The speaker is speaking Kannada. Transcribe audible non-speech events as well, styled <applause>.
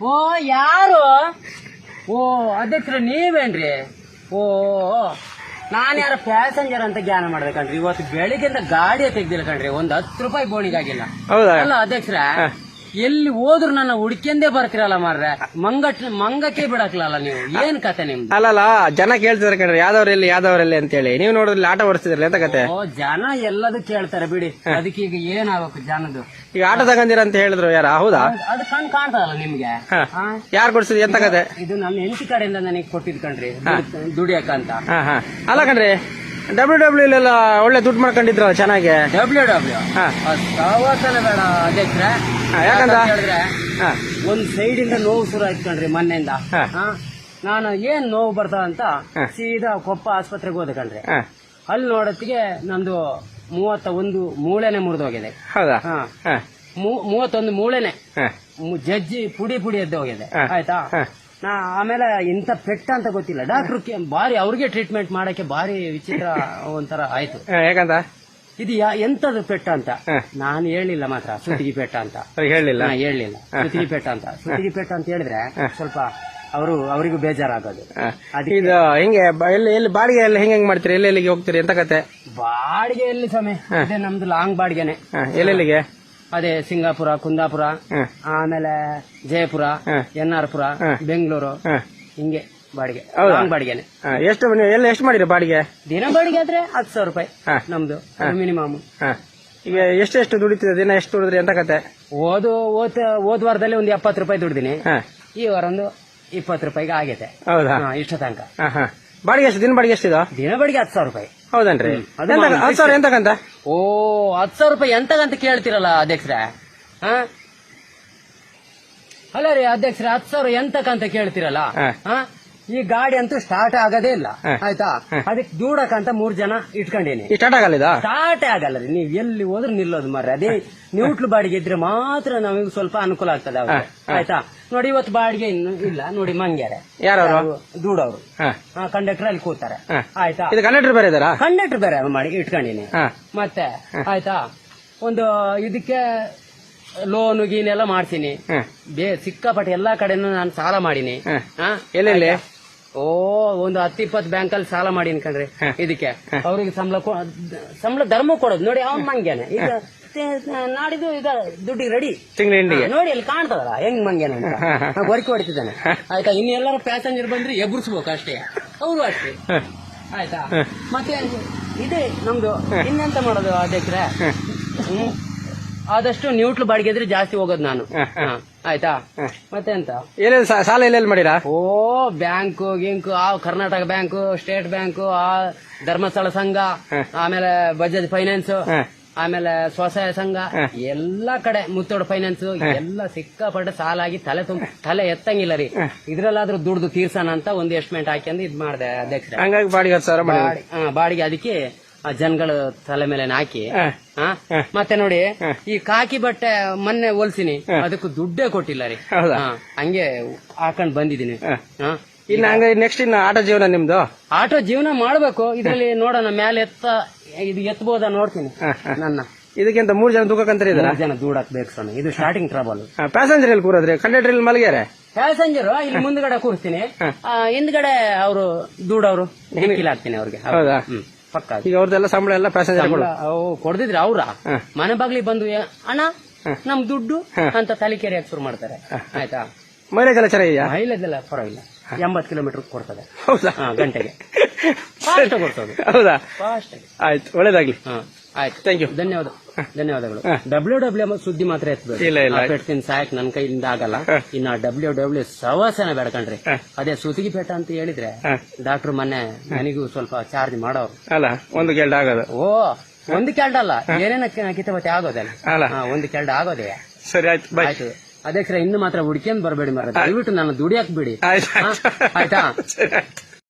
ಓ ಯಾರು? ಓ ಅಧ್ಯಕ್ಷರ ನೀವೇನ್ರಿ? ಓ ನಾನು ಯಾರ ಪ್ಯಾಸೆಂಜರ್ ಅಂತ ಜ್ಞಾನ ಮಾಡ್ಬೇಕಂದ್ರೆ ಇವತ್ತು ಬೆಳಿಗ್ಗೆಯಿಂದ ಗಾಡಿ ತೆಗ್ದಿಲ್ಲ ಕಣ್ರಿ. ಒಂದ್ ಹತ್ತು ರೂಪಾಯಿ ಬೋಣಿಗಾಗಿಲ್ಲ ಹೌದಾ? ಅಲ್ಲ ಅಧ್ಯಕ್ಷರ ಎಲ್ಲಿ ಹೋದ್ರು ನನ್ನ ಹುಡ್ಕೆಂದೇ ಬರ್ತಿರಲ್ಲ ಮಾರ್ರೆ. ಮಂಗಟ್ ಮಂಗಕ್ಕೆ ಬಿಡಕ್ಲಲ್ಲ ನೀವು. ಏನ್ ಕತೆ ನಿಮ್ದು? ಅಲ್ಲಲ್ಲ ಜನ ಕೇಳ್ತಿದಾರೆ ಕಣ್ರಿ. ಎಲ್ಲಿ ಅಂತ ಅಂತೇಳಿ ನೀವು ನೋಡಿದ್ರಲ್ಲಿ ಆಟ ಓಡಿಸ್ತಿದ್ರಲ್ಲ ಎಂತ ಕತೆ? ಓ ಜನ ಎಲ್ಲದೂ ಕೇಳ್ತಾರೆ ಬಿಡಿ. ಅದಕ್ಕೆ ಈಗ ಏನಾಗಬೇಕು ಜನದು? ಈಗ ಆಟ ತಗೊಂಡಿರ ಅಂತ ಹೇಳಿದ್ರು ಯಾರ? ಹೌದಾ? ಅದು ಕಣ್ ಕಾಣ್ತದಲ್ಲ ನಿಮ್ಗೆ? ಹಾ. ಯಾರು ಕೊಡ್ಸಿದ್ರಿ ಎಂತ ಕತೆ? ಇದು ನನ್ನ ಹೆಂಡತಿ ಕಡೆಯಿಂದ ನನಗೆ ಕೊಟ್ಟಿದ್ ಕಣ್ರಿ. ದುಡ್- ದುಡಿಯಕ್ಕಂತ ಹಾ ಹಾ. ಅಲ್ಲ ಕಣ್ರಿ ಡಬ್ಲ್ಯೂ ಡಬ್ಲ್ಯೂ ಎಲ್ಲ ಒಳ್ಳೆ ದುಡ್ಡು ಮಾಡ್ಕೊಂಡಿದ್ರಲ್ಲ ಚೆನ್ನಾಗಿ. ಡಬ್ಲ್ಯೂ ಡಬ್ಲ್ಯೂ ಹಾ. ಸವಾಸನೆ ಬೇಡ ಹಾ, ಯಾಕಂತ? ಹೇಳಿದ್ರೆ ಒಂದ್ ಸೈಡ್ ಇಂದ ನೋವು ಶುರು ಆಯ್ತು ಕಣ್ರಿ ಮೊನ್ನೆಯಿಂದ? ನಾನು ಏನ್ ನೋವು ಬರ್ತಾವ ಅಂತ. ಸೀದಾ ಕೊಪ್ಪ ಆಸ್ಪತ್ರೆಗೆ ಹೋದೆ ಕಣ್ರಿ. ಅಲ್ಲಿ ನೋಡತ್ತಿಗೆ ನಂದು ಮೂವತ್ತ ಒಂದು ಮೂಳೆನೆ ಮುರಿದೋಗಿದೆ. ಮೂವತ್ತೊಂದು ಮೂಳೆನೆ. ಹಾ. ಜಜ್ಜಿ ಪುಡಿ ಪುಡಿ ಎದ್ದು ಹೋಗಿದೆ. ಆಯ್ತಾ? ನಾ ಆಮೇಲೆ ಇಂಥ ಪೆಟ್ಟ ಅಂತ ಗೊತ್ತಿಲ್ಲ. ಡಾಕ್ಟ್ರು ಬಾರಿ ಅವ್ರಿಗೆ ಟ್ರೀಟ್ಮೆಂಟ್ ಮಾಡಕ್ಕೆ ಬಾರಿ ವಿಚಿತ್ರ ಒಂಥರ ಆಯ್ತು. ಯಾಕಂತ? ಇದು ಯಾ- ಎಂತದು ಪೆಟ್ಟ ಅಂತ. ನಾನು ಹೇಳಿಲ್ಲ ಮಾತ್ರ ಸುತ್ತಿಗೆ ಪೆಟ್ಟ ಅಂತ. ಹೇಳಲಿಲ್ಲ ಹೇಳಿಲ್ಲ. ನಾ ಹೇಳಿಲ್ಲ. ಸುತ್ತಿಗೆ ಪೆಟ್ಟ ಅಂತ. ಸುತ್ತಿಗೆ ಪೆಟ್ಟ ಅಂತ ಹೇಳಿದ್ರೆ ಸ್ವಲ್ಪ ಅವರು ಅವರಿಗೂ ಬೇಜಾರಾಗೋದು. ಅದಕ್ಕೆ ಇದು ಹೆಂಗೆ ಬ- ಎಲ್ಲಿ ಎಲ್ಲಿ ಬಾಡಿಗೆ ಎಲ್ಲ ಹೆಂಗ್ ಹೆಂಗ್ ಮಾಡ್ತೀರಿ? ಎಲ್ಲಿ ಎಲ್ಲಿಗೆ ಹೋಗ್ತೀರಿ? ಎಂತ ಕತೆ? ಬಾಡಿಗೆ ಎಲ್ಲಿ ಸ್ವಾಮಿ? ಅದೇ ನಮ್ದು ಲಾಂಗ್ ಬಾಡಿಗೆನೆ. ಹಾ, ಎಲ್ಲೆಲ್ಲಿಗೆ? ಅದೇ ಸಿಂಗಾಪುರ ಕುಂದಾಪುರ ಹಾ. ಆಮೇಲೆ ಜಯಪುರ. ಎನ್ ಆರ್ ಪುರ ಬೆಂಗಳೂರು ಹಿಂಗೆ. ಬಾಡಿಗೆ. ಹೌದಾ? ಲಾಂಗ್ ಬಾಡಿಗೆನೆ. ಹಾ, ಎಷ್ಟು ನೀವು ಎಲ್ಲ ಎಷ್ಟು ಮಾಡಿರಿ ಬಾಡಿಗೆ? ದಿನ ಬಾಡಿಗೆ ಆದ್ರೆ ಹತ್ತು ಸಾವಿರ ರೂಪಾಯಿ ಹಾ. ನಮ್ದು ಮಿನಿಮಮ್ ಹಾ. ಈಗ ಎಷ್ಟೆಷ್ಟು ದುಡಿತಿದೆ? ದಿನ ಎಷ್ಟು ದುಡಿದ್ರಿ ಅಂತ ಕತೆ? ಓದು ಓದ್ ಓದ್ ವಾರದಲ್ಲಿ ಒಂದು ಎಪ್ಪತ್ತು ರೂಪಾಯಿ ದುಡ್ದಿನಿ. ಹಾ. ಈ ವಾರ ಒಂದು ಇಪ್ಪತ್ತು ರೂಪಾಯಿಗೆ ಆಗೈತೆ. ಹೌದಾ? ಹಾ, ಇಷ್ಟ ತನಕ. ಹಾ ಹಾ. ಬಾಡಿಗೆ ಎಷ್ಟು? ದಿನ ಬಾಡಿಗೆ ಎಷ್ಟಿದ? ದಿನ ಬಾಡಿಗೆ ಹತ್ತು ಸಾವಿರ ರೂಪಾಯಿ. ಹೌದನ್ರಿ? ಅದು ಎಂತ ಮಾಮೂಲಿ. ಹತ್ತು ಸಾವಿರ ಎಂತಕ್ಕಂತ ಓ ಹತ್ತು ಸಾವಿರ ರೂಪಾಯಿ ಎಂತಗಂತ ಕೇಳ್ತಿರಲ್ಲ ಅಧ್ಯಕ್ಷರೇ? ಹಾ? ಅಲ್ಲ ರೀ ಅಧ್ಯಕ್ಷರೇ ಹತ್ತು ಸಾವಿರ ಎಂತಕ್ಕಂತ ಕೇಳ್ತಿರಲ್ಲ? ಹಾ. ಹಾ? ಈ ಗಾಡಿ ಅಂತೂ ಸ್ಟಾರ್ಟ್ ಆಗೋದೇ ಇಲ್ಲ. ಆಯ್ತಾ? ಅದಕ್ಕೆ ದೂಡಕ್ಕಂತ ಮೂರ್ ಜನ ಇಟ್ಕೊಂಡೀನಿ. ಸ್ಟಾರ್ಟ್ ಆಗಲ್ಲ ಸ್ಟಾರ್ಟ್ ಆಗಲ್ಲ ರೀ. ನೀವ್ ಎಲ್ಲಿ ಹೋದ್ರು ನಿಲ್ಲೋದು ಮರ್ರಿ. ಅದೇ ನ್ಯೂಟ್ಲು ಬಾಡಿಗೆ ಇದ್ರೆ ಮಾತ್ರ ನಮಗೆ ಸ್ವಲ್ಪ ಅನುಕೂಲ ಆಗ್ತದೆ ಅವ್ರು ಆಯ್ತಾ? ನೋಡಿ ಇವತ್ತು ಬಾಡಿಗೆ ಇನ್ನು ಇಲ್ಲ. ನೋಡಿ ಮಂಗ್ಯಾರೆ. ಯಾರವರು? ದೂಡವ್ರು. ಹಾ. ಕಂಡಕ್ಟರ್ ಅಲ್ಲಿ ಕೂತಾರೆ. ಆಯ್ತಾ? ಕಂಡಕ್ಟರ್ ಬೇರೆ ಇದಾರ ಕಂಡಕ್ಟರ್ ಬೇರೆ ಮಾಡಿ ಇಟ್ಕೊಂಡಿನಿ. ಮತ್ತೆ ಆಯ್ತಾ? ಒಂದು ಇದಕ್ಕೆ ಲೋನ್ ಗೀನ್ ಎಲ್ಲ ಮಾಡ್ತೀನಿ. ಸಿಕ್ಕಾಪಟ್ಟೆ ಎಲ್ಲಾ ಕಡೆನೂ ನಾನು ಸಾಲ ಮಾಡೀನಿ? ಎಲ್ಲೆಲ್ಲಿ? ಓ ಒಂದು ಹತ್ತು ಇಪ್ಪತ್ತು ಬ್ಯಾಂಕ್ ಅಲ್ಲಿ ಸಾಲ ಮಾಡಿ ಅನ್ಕಂಡ್ರಿ ಇದಕ್ಕೆ ಅವ್ರಿಗೆ ಸಂಬಳ ಸಂಬಳ ಧರ್ಮ ಕೊಡೋದು. ನೋಡಿ ಅವ್ನ ಮಂಗ್ಯಾನೆ. ಈಗ ನಾಡಿದ್ದು ಈಗ ದುಡ್ಡಿಗೆ ರೆಡಿ ನೋಡಿ ಅಲ್ಲಿ ಕಾಣ್ತದಲ್ಲ ಹೆಂಗ್ ಮಂಗ್ಯಾನ ಅಂತ. ಗೊರಕೆ ಹೊಡಿತಿದ್ದಾನೆ. ಆಯ್ತಾ ಇನ್ನು ಎಲ್ಲರೂ ಪ್ಯಾಸೆಂಜರ್ ಬಂದ್ರೆ ಎಬ್ರಿಸ್ಬೇಕು ಅಷ್ಟೇ. ಅವರು ಅಷ್ಟೇ. ಆಯ್ತಾ? ಮತ್ತೆ ಇದೆ ನಮ್ದು. ಇನ್ನೆಂತ ಮಾಡೋದು ಅಧ್ಯಕ್ಷರ? ಆದಷ್ಟು ನ್ಯೂಟ್ಲ್ ಬಾಡಿಗೆ ಇದ್ರೆ ಜಾಸ್ತಿ ಹೋಗೋದು ನಾನು. ಆಯ್ತಾ. ಮತ್ತೆ ಎಂತ ಏನೇನು ಸಾಲ ಎಲ್ಲೆಲ್ಲಿ ಮಾಡಿರಾ? ಓ ಬ್ಯಾಂಕು ಗಿಂಕು ಆ ಕರ್ನಾಟಕ ಬ್ಯಾಂಕ್ ಸ್ಟೇಟ್ ಬ್ಯಾಂಕ್ ಆ ಧರ್ಮಸ್ಥಳ ಸಂಘ ಆಮೇಲೆ ಬಜಾಜ್ ಫೈನಾನ್ಸ್ ಆಮೇಲೆ ಸ್ವಸಹಾಯ ಸಂಘ ಎಲ್ಲಾ ಕಡೆ ಮುತ್ತೋಡು ಫೈನಾನ್ಸ್ ಎಲ್ಲ ಸಿಕ್ಕಾಪಟ್ಟೆ ಸಾಲಾಗಿ ತಲೆ ತುಂಬ ತಲೆ ಎತ್ತಂಗಿಲ್ಲ ರೀ. ಇದ್ರಲ್ಲಾದ್ರೂ ದುಡ್ದು ತೀರ್ಸೋಣ ಅಂತ ಒಂದು ಎಸ್ಟಿಮೇಟ್ ಹಾಕ್ಯಂದು ಇದ್ ಮಾಡಿದೆ ಅಧ್ಯಕ್ಷ ಹಂಗಾಗಿ ಬಾಡಿಗೆ ಹತ್ತು ಸಾವಿರ ಮಾಡಿ ಬಾಡಿ- ಹಾ, ಬಾಡಿಗೆ ಅದಕ್ಕೆ ಆ ಜನಗಳ ತಲೆ ಮೇಲೆ ಹಾಕಿ? ಮತ್ತೆ ನೋಡಿ ಈ ಕಾಕಿ ಬಟ್ಟೆ ಮೊನ್ನೆ ಹೊಲ್ಸಿನಿ. ಅದಕ್ಕೂ ದುಡ್ಡೇ ಕೊಟ್ಟಿಲ್ಲ ರೀ. ಹೌದಾ? ಹಾ, ಹಂಗೆ ಹಾಕೊಂಡ್ ಬಂದಿದ್ದೀನಿ. ಹ. ಇನ್ನು ನೆಕ್ಸ್ಟ್ ಇನ್ನು ಆಟೋ ಜೀವನ ನಿಮ್ದು? ಆಟೋ ಜೀವನ ಮಾಡ್ಬೇಕು. ಇದ್ರಲ್ಲಿ ನೋಡೋಣ ಮೇಲೆ ಎತ್ತ ಇದು ಎತ್ತಬೋದ ನೋಡ್ತೀನಿ. ನನ್ನ. ಇದಕ್ಕಿಂತ ಮೂರ್ ಜನ ತೂಕಕ್ಕಂತಾರೆ ಇದಾರ? ಮೂರ್ ಜನ ದೂಡ ಹಾಕ್ಬೇಕು ಸ್ವಾಮಿ. ಇದು ಸ್ಟಾರ್ಟಿಂಗ್ ಟ್ರಬಲ್ ಪ್ಯಾಸೆಂಜರ್ ಇಲ್ಲಿ ಕೂರೋದ್ರೆ? ಕಂಡಕ್ಟರ್ ಇಲ್ಲಿ ಮಲಗ್ಯಾರೆ? ಪ್ಯಾಸೆಂಜರ್ ಇಲ್ಲಿ ಮುಂದ್ಗಡೆ ಕೂರ್ತೀನಿ. ಆ, ಹಿಂದ್ಗಡೆ ಅವರು ದೂಡವರು ಹಾಕ್ತೀನಿ ಅವ್ರಿಗೆ. ಹೌದಾ? ಹ್ಮ್. ಪಕ್ಕ ಈಗ ಅವ್ರದ್ದೆಲ್ಲ ಸಂಬಳ ಎಲ್ಲ ಪ್ಯಾಸೆಂಜರ್ ಕೊಡ್ದಿದ್ರೆ ಅವ್ರ. ಮನೆ ಬಾಗ್ಲಿ ಬಂದು ಏ- ಅಣ್ಣ ನಮ್ ದುಡ್ಡು ಅಂತ ತಲಿಕೆರೆ ಶುರು ಮಾಡ್ತಾರೆ. ಆಯ್ತಾ? ಮೈಲೇಜ್ ಎಲ್ಲ ಚೆನ್ನಾಗಿದೆಯಾ? ಮೈಲೇಜ್ ಎಲ್ಲ ಪರವಾಗಿಲ್ಲ. ಎಂಬತ್ ಕಿಲೋಮೀಟರ್ ಕೊಡ್ತದೆ. ಹೌದಾ? ಹಾ, ಗಂಟೆಗೆ. <laughs> ಫಾಸ್ಟ್ ಕೊಡ್ತದೆ. ಹೌದಾ? ಫಾಸ್ಟ್ ಆಯ್ತು ಒಳ್ಳೇದಾಗ್ಲಿ. ಹಾ. ಆಯ್ತು. ಥ್ಯಾಂಕ್ ಯು ಧನ್ಯವಾದ ಧನ್ಯವಾದಗಳು. ಡಬ್ಲ್ಯೂ ಡಬ್ಲ್ಯೂ ಸುದ್ದಿ ಮಾತ್ರ ಎತ್ತಬೇಕು ಇಲ್ಲ, ಇಲ್ಲ. ಪೆಟ್ತಿನ ಸಾಯಕ್ ನನ್ ಕೈಯಿಂದ ಆಗಲ್ಲ. ಇನ್ನ ಡಬ್ಲ್ಯೂ ಡಬ್ಲ್ಯೂ ಸವಾಸನ ಬೇಡ್ಕಂಡ್ರಿ. ಅದೇ ಸುತಿಗಿ ಪೇಟ ಅಂತ ಹೇಳಿದ್ರೆ. ಡಾಕ್ಟರ್ ಮೊನ್ನೆ ನನಗೂ ಸ್ವಲ್ಪ ಚಾರ್ಜ್ ಮಾಡೋರು. ಅಲ್ಲ ಒಂದು ಕೆಲ್ಡ್ ಆಗೋದು. ಓ ಒಂದು ಕೆಲ್ಡ್ ಅಲ್ಲ ಏನೇನ ಕಿತಪತಿ ಆಗೋದಲ್ಲ ಅಲ್ಲ? ಒಂದು ಕೆಲ್ಡ ಆಗೋದೇ. ಸರಿ ಆಯ್ತು ಆಯ್ತು. ಅಧ್ಯಕ್ಷರ ಇನ್ನು ಮಾತ್ರ ಹುಡ್ಕೊಂಡ್ ಬರಬೇಡಿ ಮರ ದಯವಿಟ್ಟು ನಾನು ದುಡಿಯಾಕ್ ಬಿಡಿ. ಆಯ್ತು.